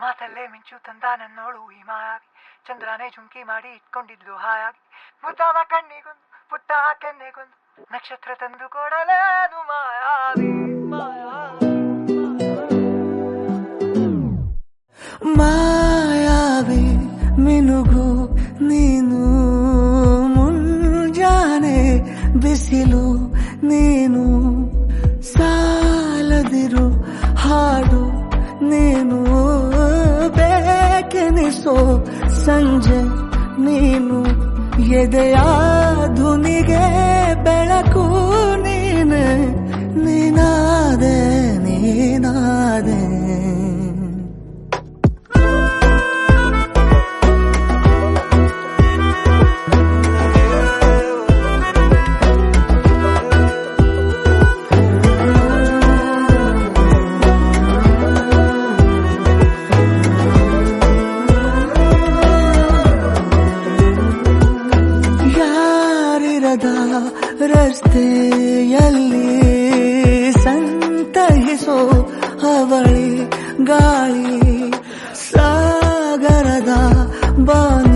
ಮಾತಲ್ಲೇ ಮಿಂಚು ತಂದ ನನ್ನೋಳು ಈ ಮಾಯಾವಿ ಚಂದ್ರನೇ ಜುಂಕಿ ಮಾಡಿ ಇಟ್ಕೊಂಡಿದ್ಲು ಹಾಯಾಗಿ. ಮುದ್ದಾದ ಕಣ್ಣಿಗೊಂದು, ಪುಟ್ಟ ಕೆನ್ನೆಗೊಂದು, ನಕ್ಷತ್ರ ತಂದು ಕೊಡಲೇನು ಮಾಯಾವಿ. ಮಾಯಾವಿ, ಮಿನುಗು ನೀನು, ಮುಂಜಾನೆ ಬಿಸಿಲು ನೀನು, ಸಾಲದಿರು ಹಾಡು ನೀನು. ಬೇಕೆನಿಸೋ ಸಂಜೆ ನೀನು ಎದೆಯ ಧುನಿಗೆ ಬೆಳಕು ರಸ್ತೆಯಲ್ಲಿ ಸಂತೈಸೋ ಅವಳಿ ಗಾಳಿ ಸಾಗರದ ಬಾನ